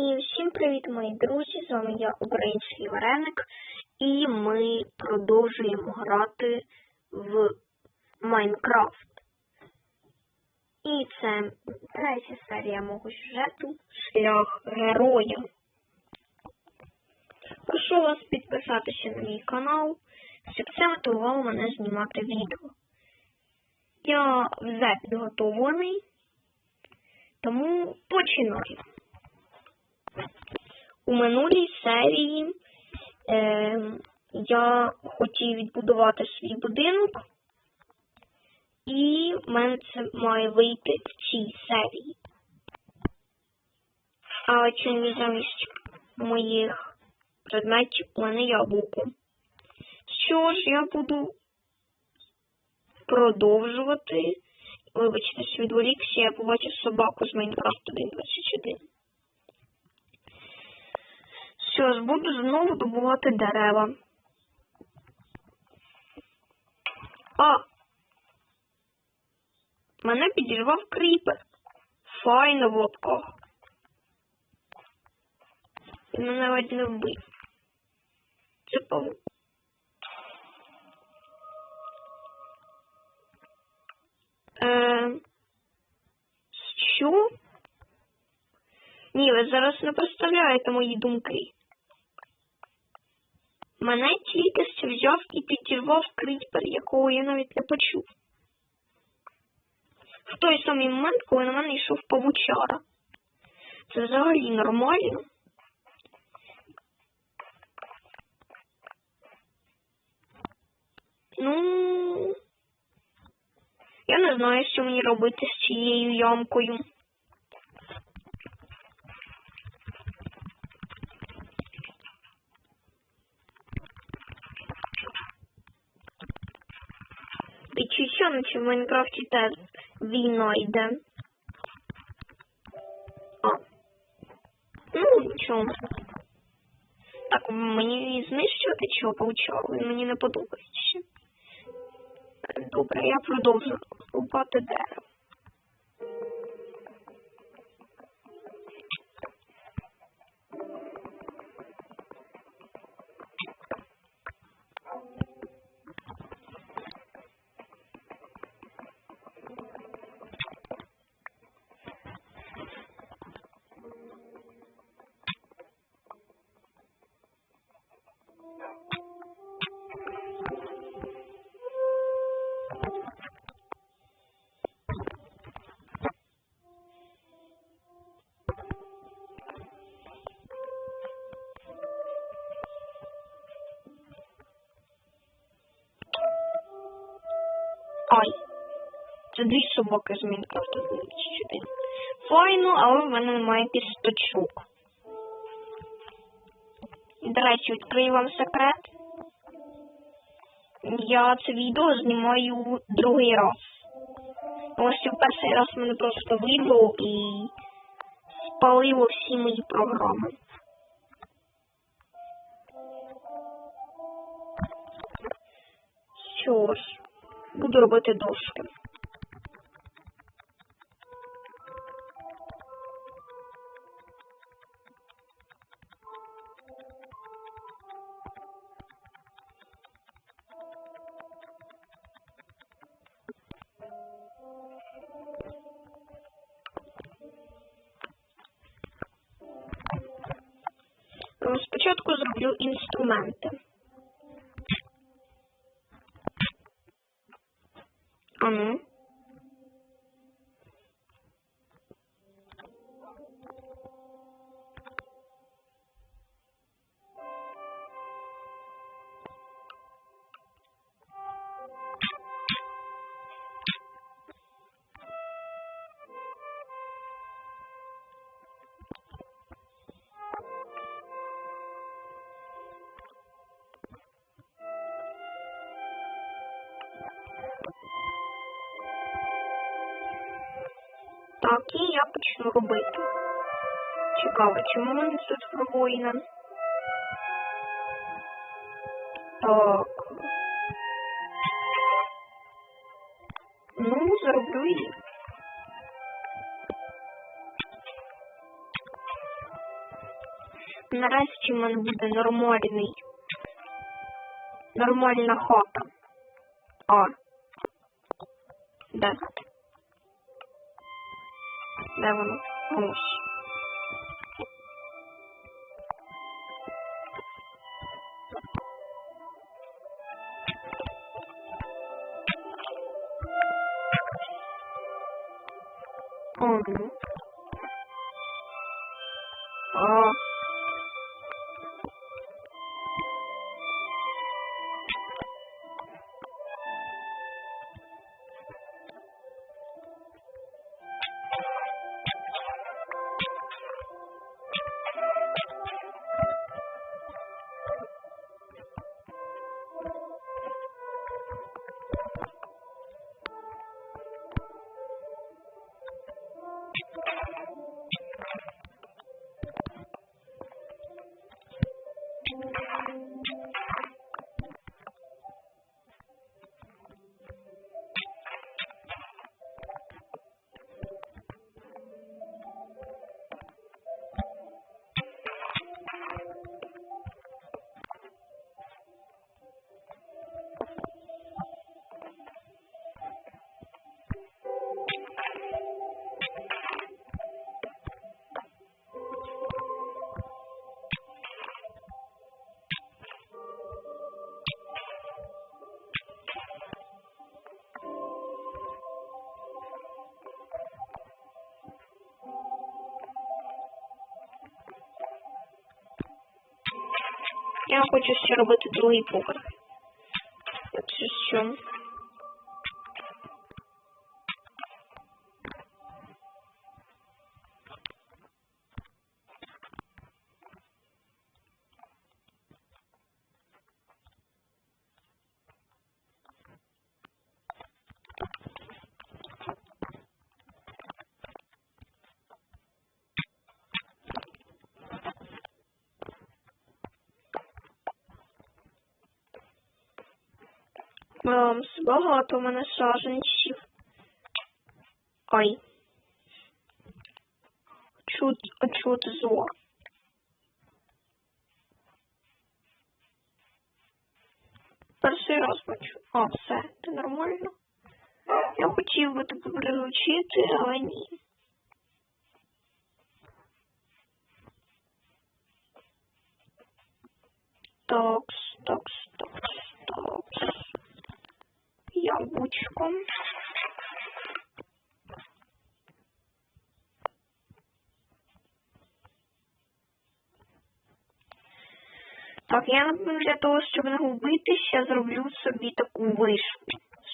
І всім привіт, мої друзі! З вами я, Український Вареник, і ми продовжуємо грати в Майнкрафт. І це третя серія мого сюжету Шлях героя. Прошу вас підписатися на мій канал, щоб це мотивувало мене знімати відео. Я вже підготовлений, тому починаю. У минулій серії е, я хотів відбудувати свій будинок, і в мене це має вийти в цій серії. А чому замість моїх предметів у мене яблуко. Що ж, я буду продовжувати. Вибачте, що я побачив собаку з Майнкрафт 1.21. Що ж, буду знову добувати дерева. А! Мене підірвав кріпер. Файно в лапках. Він мене ледь не вбив. Це павук. Е, що? Ні, ви зараз не представляєте мої думки. Мене тільки що взяв і підірвав кріпер, якого я навіть не почув. В той самий момент, коли на мене йшов павучара. Це взагалі нормально. Ну, я не знаю, що мені робити з цією ямкою. В Майнкрафті теж війна йде. А. Ну, нічого. Так, мені знищувати чого получало, він мені не подобається. ще. Добре, я продовжу рубати дерево. Це дві собаки з Мінкрафта 24. Файно, але в мене немає кісточок. До речі, відкрию вам секрет. Я це відео знімаю другий раз. Ось в перший раз мене просто вибило і спалило всі мої програми. Що ж, буду робити дошки. Спочатку зроблю інструменти. Так, я почну робити. Цікаво, чому мене тут пробоїна? Так. Ну, зроблю її. нарешті в мене буде нормальний. Нормальна хата. А. Де? Ben bunu olmuş. Я хочу ще робити другий поверх. Це що? Багато у мене саженців. Ой. Чут, чути зло. Перший раз бачу. А, все, це нормально. Я хотів би тебе приручити, але ні. Такс, Яблучко. Так, я для того, щоб не губитись, я зроблю собі таку вишку,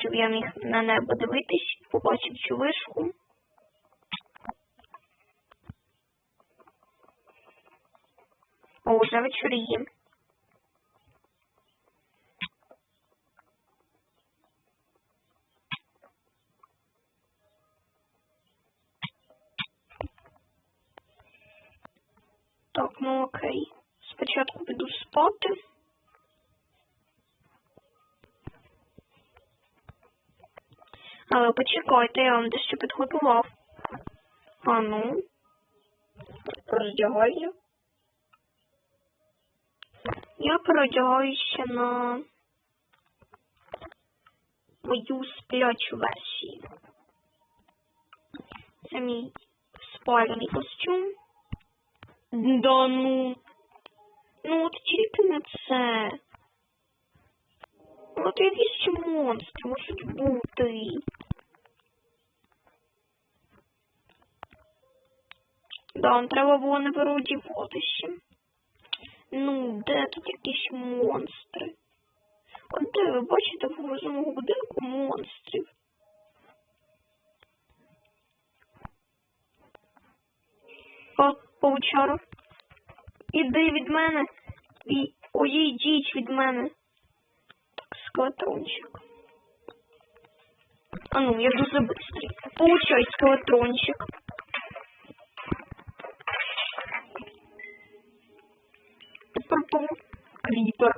щоб я міг на небо дивитись, побачив цю вишку. О, вже вечоріє. Так, ну окей. Спочатку піду спати. Але почекайте, я вам дещо підготував. А ну. Роздягаю. Я переодягаюся на мою сплячу версію. Це мій спальний костюм. Да ну. Ну от тільки не це. От якісь монстри можуть бути. Да, вам треба було не переодіватися. Ну, де тут якісь монстри? От де ви бачите в розумного будинку монстрів? О, паучара. Іди від мене. І... Ой, йдіть від мене. Скелетрончик. А ну, я дуже быстрый. Получай, скелетрончик. Кріпер.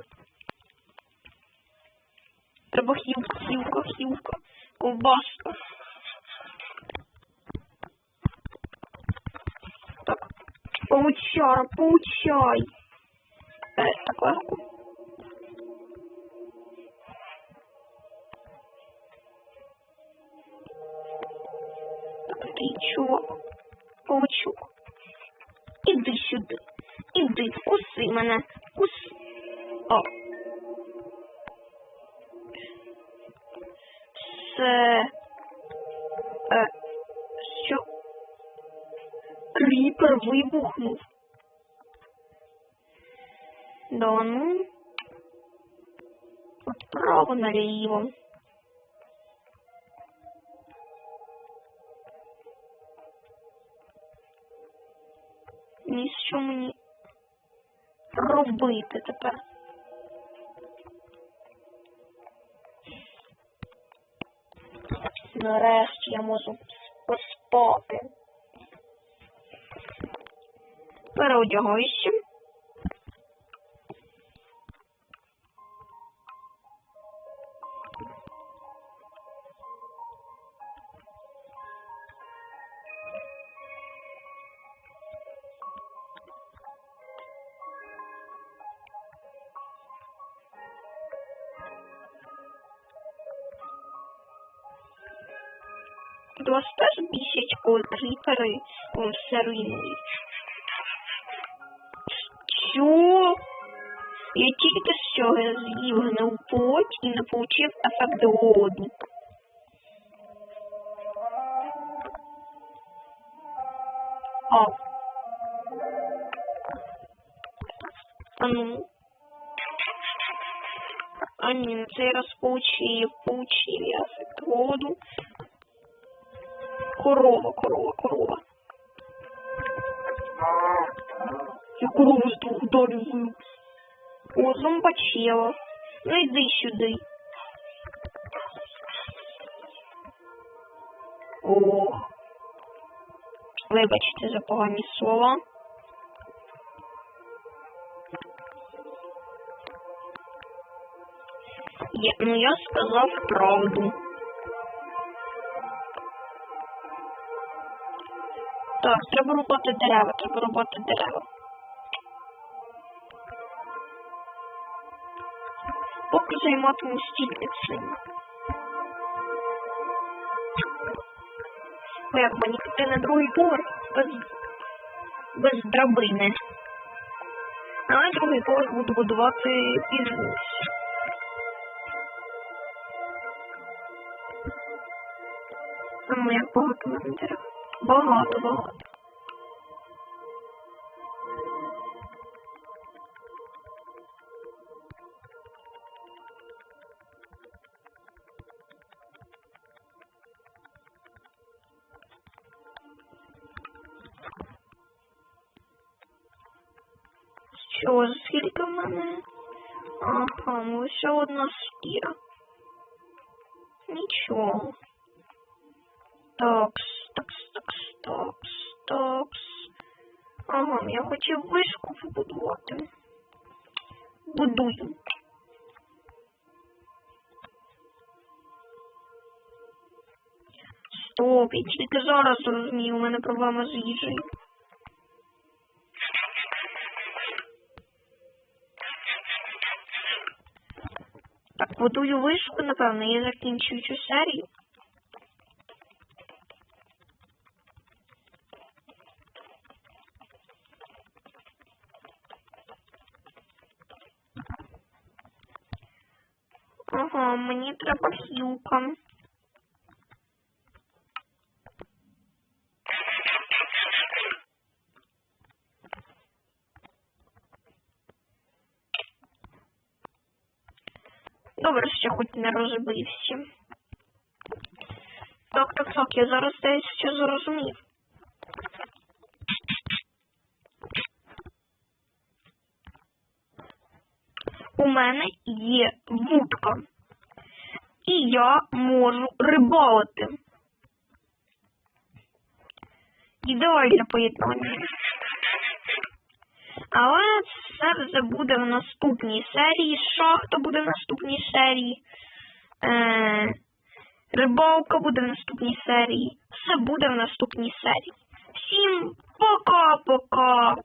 Треба хілка, хілка, хілка. Ковбаска. Так. Получара, получай. Е, так легко. Так, чувак. Паучок. Іди сюди. Іди, вкуси мене. Вкуси. О. Це... Кріпер вибухнув. Да ну. От право наліво. Ні, що мені робити тепер? Нарешті я можу поспати. Переодягаюся. Тут вас теж бісять, все руйнують. Я тільки що з'їв гнив плоть і не получив ефект голоду. А. А ну. А ні, на цей раз получив, получив я ефект голоду. Корова, корова, корова. Я корову з двох ударів вив. О, зомбачела. Ну йди сюди. О. Вибачте за погані слова. Я, ну я сказав правду. Так, треба рубати дерева, треба рубати дерева. Поки займатиму стільки. Бо як мені піти на другий поверх без, без драбини. Але другий поверх буду будувати пізніше. Ну, як багато дерев. Багато, багато. Що, скільки в мене? Ага, ну ще одна шкіра. Нічого. Такс, такс, такс, такс, такс. Ага, я хотів вишку побудувати. Будую. Стоп, я тільки зараз зрозумів, у мене проблема з їжею. Будую вишку, напевно, я закінчую цю серію. Ага, мені треба хілка. Добре, хоч не розбився. Так, так, так, я зараз десь що зрозумів. У мене є вудка. І я можу рибалити. Ідеальне поєднання. Але це вже буде в наступній серії. Шахта буде в наступній серії. Е, рибалка буде в наступній серії. Все буде в наступній серії. Всім! Пока-пока.